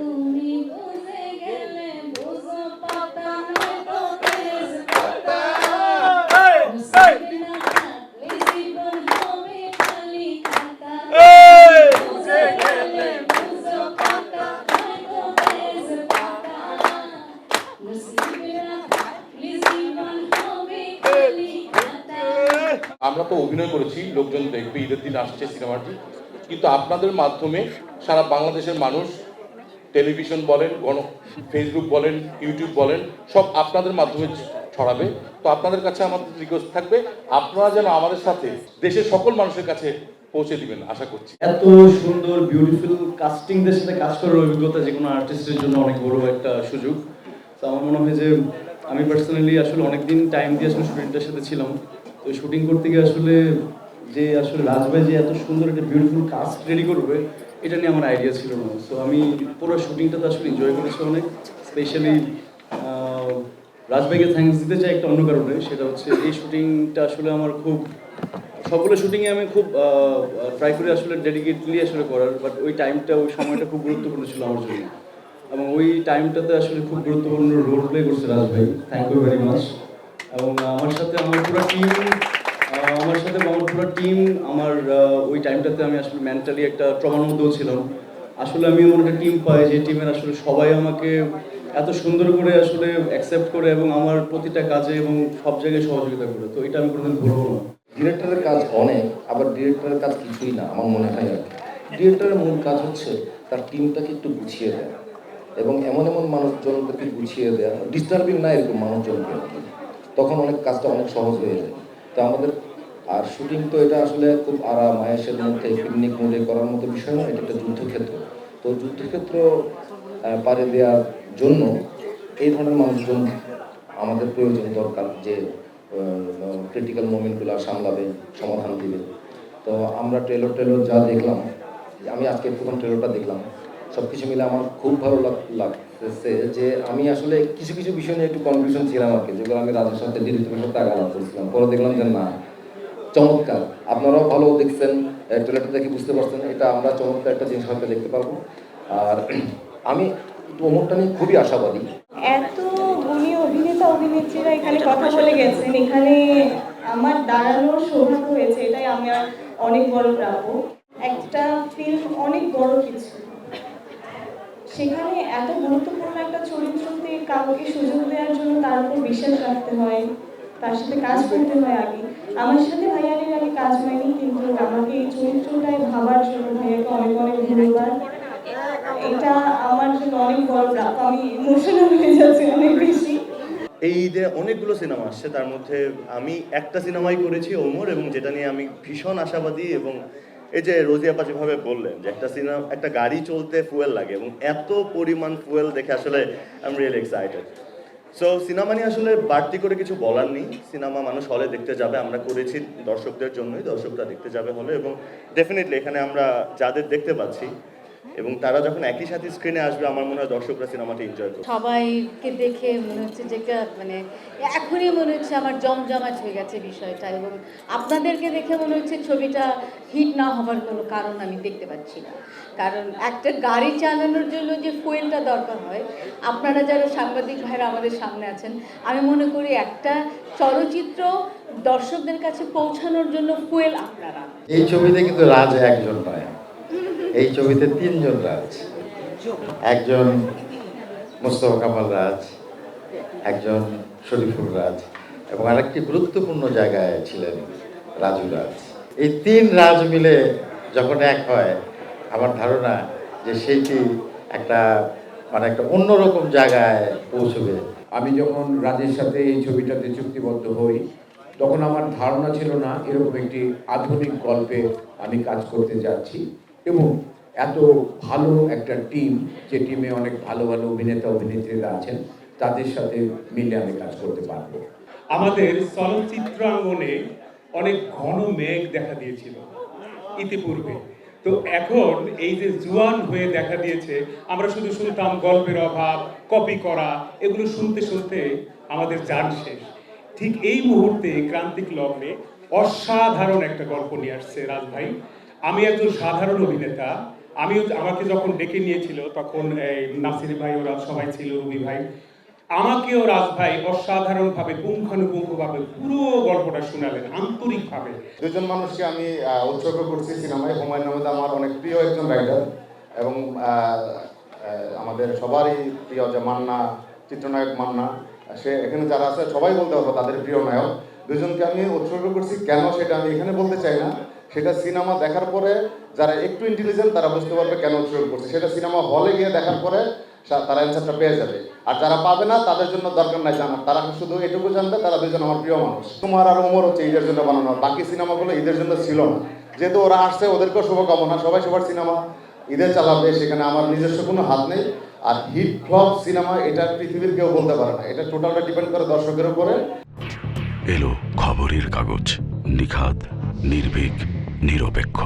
তুমি বুঝে গেলে বুঝো পাতা নয়তো তেজপাতা। নসিবে না থাকলে জীবন হবে খালি খাতা। বুঝে গেলে বুঝো পাতা নয়তো তেজপাতা। নসিবে না থাকলে জীবন হবে খালি খাতা। আমরা তো অভিনয় করেছি লোকজন দেখবে ঈদের দিন আসছে সিনেমাটি কিন্তু আপনাদের মাধ্যমে সারা বাংলাদেশের মানুষ টেলিভিশন বলেন, গণ ফেসবুক বলেন ইউটিউব বলেন, সব আপনাদের মাধ্যমে ছড়াবে। তো আপনাদের কাছে আমাদের রিকোয়েস্ট থাকবে, আপনারা যেন আমাদের সাথে দেশের সকল মানুষের কাছে পৌঁছে দিবেন, আশা করছি। এত সুন্দর বিউটিফুল কাস্টিংদের সাথে কাজ করার অভিজ্ঞতা যে কোনো আর্টিস্টের জন্য অনেক বড় একটা সুযোগ। তো আমার মনে হয় যে, আমি পার্সোনালি আসলে অনেকদিন টাইম দিয়ে আসলে স্টুডেন্টের সাথে ছিলাম। তো শুটিং করতে গিয়ে আসলে যে আসলে রাজভাই যে এত সুন্দর একটা বিউটিফুল কাস্ট রেডি করবে এটা নিয়ে আমার আইডিয়া ছিল না। সো আমি পুরো শুটিংটা তো আসলে এনজয় করেছি অনেক। স্পেশালি রাজভাইকে থ্যাঙ্কস দিতে চাই একটা অন্য কারণে, সেটা হচ্ছে এই শুটিংটা আসলে আমার খুব, সবগুলো শুটিংয়ে আমি খুব ট্রাই করি আসলে ডেডিকেটলি আসলে করার বাট ওই টাইমটা ওই সময়টা খুব গুরুত্বপূর্ণ ছিল আমার জন্য। এবং ওই টাইমটাতে আসলে খুব গুরুত্বপূর্ণ রোল প্লে করছে রাজ ভাই থ্যাংক ইউ ভেরি মাচ এবং আমার সাথে আমার পুরো টিম আমার সাথে আমার পুরো টিম আমার ওই টাইমটাতে আমি আসলে মেন্টালি একটা ট্রমার মধ্যেও ছিলাম। আসলে আমি এমন একটা টিম পাই যে টিমের আসলে সবাই আমাকে এত সুন্দর করে আসলে অ্যাকসেপ্ট করে এবং আমার প্রতিটা কাজে এবং সব জায়গায় সহযোগিতা করে। তো এটা আমি কোনোদিন ভুলবো না। ডিরেক্টরের কাজ অনেক আবার ডিরেক্টরের কাজ কিছুই না, আমার মনে হয় আর ডিরেক্টরের মূল কাজ হচ্ছে তার টিমটাকে একটু গুছিয়ে দেয়া এবং এমন এমন মানুষজনদেরকে গুছিয়ে দেয়া। ডিস্টার্বিং না এরকম মানুষজনকে তখন অনেক কাজটা অনেক সহজ হয়ে যায়। তো আমাদের আর শুটিং তো এটা আসলে খুব আরাম আয়েসের মধ্যে পিকনিক মোডে করার মতো বিষয় না, এটা একটা যুদ্ধক্ষেত্র। তো যুদ্ধক্ষেত্র পাড়ি দেওয়ার জন্য এই ধরনের মানুষজন আমাদের প্রয়োজন দরকার যে ক্রিটিক্যাল মোমেন্টগুলো সামলাবে, সমাধান দিবে। তো আমরা ট্রেলর ট্রেলর যা দেখলাম, আমি আজকে প্রথম ট্রেলরটা দেখলাম সব কিছু মিলে আমার খুব ভালো লাগ- লাগতেছে যে আমি আসলে কিছু কিছু বিষয় নিয়ে একটু কনফিউশন ছিলাম আর কি, যেগুলো আমি রাজের সাথে ডিরেক্টরের সাথে আগালাম করছিলাম। পরে দেখলাম যে না চমৎকার। আপনারাও ভালো দেখছেন ট্রেলারটা দেখে বুঝতে পারছেন, এটা আমরা চমৎকার একটা জিনিস হয়তো দেখতে পারব। আর আমি ওমরটা নিয়ে খুবই আশাবাদী। এত গুণী অভিনেতা, অভিনেত্রীরা এখানে কথা বলে গেছেন, এখানে আমার দাঁড়ানোর সৌভাগ্য হয়েছে, এটাই আমার অনেক বড় প্রাপ্য। একটা ফিল্ম অনেক বড় কিছু। সেখানে এত গুরুত্বপূর্ণ একটা চরিত্রতে কাউকে সুযোগ দেওয়ার জন্য তার উপর বিশ্বাস রাখতে হয়। তার সাথে কাজ করতে হয় আগে। আমার সাথে ভাইয়ানের আগে কাজ হয়নি, কিন্তু আমাকে এই চরিত্রটায় ভাবার জন্য ভাইয়াকে অনেক অনেক ধন্যবাদ। এটা আমার জন্য অনেক আমি ইমোশনাল হয়ে যাচ্ছি অনেক বেশি। এই ঈদে অনেকগুলো সিনেমা আসছে, তার মধ্যে আমি একটা সিনেমাই করেছি ওমর, এবং যেটা নিয়ে আমি ভীষণ আশাবাদী, এবং এই যে রোজি যেভাবে বললেন যে একটা সিনেমা, একটা গাড়ি চলতে ফুয়েল লাগে, এবং এত পরিমাণ ফুয়েল দেখে আসলে I am really excited so cinema নিয়ে আসলে বাড়তি করে কিছু বলার নেই। সিনেমা মানুষ হলে দেখতে যাবে, আমরা করেছি দর্শকদের জন্যই, দর্শকরা দেখতে যাবে হলে এবং ডেফিনেটলি এখানে আমরা যাদের দেখতে পাচ্ছি এবং তারা যখন একই সাথে স্ক্রিনে আসবে আমার মনে হয় দর্শকরা সিনেমাটা এনজয় করবে। সবাইকে দেখে মনে হচ্ছে যে মানে এখনই মনে হচ্ছে আমার জমজমাট হয়ে গেছে বিষয়টা এবং আপনাদেরকে দেখে মনে হচ্ছে ছবিটা হিট না হবার কোনো কারণ আমি দেখতে পাচ্ছি না। কারণ একটা গাড়ি চালানোর জন্য যে ফুয়েলটা দরকার হয় আপনারা যারা সাংবাদিক ভাইরা আমাদের সামনে আছেন আমি মনে করি একটা চলচ্চিত্র দর্শকদের কাছে পৌঁছানোর জন্য ফুয়েল আপনারা। এই ছবিতে কিন্তু রাজ একজন নয় এই ছবিতে তিনজন রাজ। একজন মোস্তফা কামাল রাজ, একজন শরীফুল রাজ এবং আরেকটি গুরুত্বপূর্ণ জায়গায় ছিলেন রাজু রাজ। এই তিন রাজ মিলে যখন এক হয়, আমার ধারণা যে সেইটি একটা মানে একটা অন্যরকম জায়গায় পৌঁছবে। আমি যখন রাজের সাথে এই ছবিটাতে চুক্তিবদ্ধ হই, তখন আমার ধারণা ছিল না, এরকম একটি আধুনিক গল্পে আমি কাজ করতে যাচ্ছি। এবং এত ভালো একটা টিম যে টিমে অনেক ভালো ভালো অভিনেতা, অভিনেত্রীরা আছেন, তাদের সাথে মিলে আমি কাজ করতে পারব। আমাদের চলচ্চিত্রাঙ্গনে অনেক ঘন মেঘ দেখা দিয়েছিল, ইতিপূর্বে। তো এখন এই যে জুয়ান হয়ে দেখা দিয়েছে, আমরা শুধু শুনতাম গল্পের অভাব কপি করা, এগুলো শুনতে শুনতে আমাদের যান শেষ। ঠিক এই মুহূর্তে ক্রান্তিক লগ্নে অসাধারণ একটা গল্প নিয়ে আসছে রাজ ভাই। আমি একজন সাধারণ অভিনেতা। আমিও আমাকে যখন ডেকে নিয়েছিল, তখন এই নাসির ভাই, ওরা সবাই ছিল, রবি ভাই। আমাকেও রাজ ভাই অসাধারণভাবে, পুঙ্খানুপুঙ্খভাবে পুরো গল্পটা শোনালেন, আন্তরিকভাবে। দুজন মানুষকে আমি উৎসর্গ করছি সিনেমায়। হুমায়ুন আহমেদ আমার অনেক প্রিয় একজন রাইটার এবং আমাদের সবারই প্রিয় যে মান্না, চিত্রনায়ক মান্না। সে এখানে যারা আছে, সবাই বলতে পারব তাদের প্রিয় নায়ক। দুজনকে আমি উৎসর্গ করছি। কেন সেটা আমি এখানে বলতে চাই না। সেটা সিনেমা দেখার পরে যারা একটু ইন্টেলিজেন্ট তারা বুঝতে পারবে কেন উৎসর্গ করছে। সেটা সিনেমা হলে গিয়ে দেখার পরে তারা অ্যান্সারটা পেয়ে যাবে। আর যারা পাবে না, তাদের জন্য দরকার নাই জানার। তারা শুধু এটুকু জানবে, তারা দুজন আমার প্রিয় মানুষ। তোমার আর ওমর হচ্ছে ঈদের জন্য বানানো। বাকি সিনেমাগুলো ঈদের জন্য ছিল না। যেহেতু ওরা আসছে, ওদেরকেও শুভকামনা। সবাই সবার সিনেমা ঈদের চালাবে, সেখানে আমার নিজস্ব কোনো হাত নেই। আর হিট ফ্লপ সিনেমা, এটা পৃথিবীর কেউ বলতে পারে না। এটা টোটালটা ডিপেন্ড করে দর্শকের উপরে। এলো খবরের কাগজ। নিখাত নির্ভীক। নিরপেক্ষ।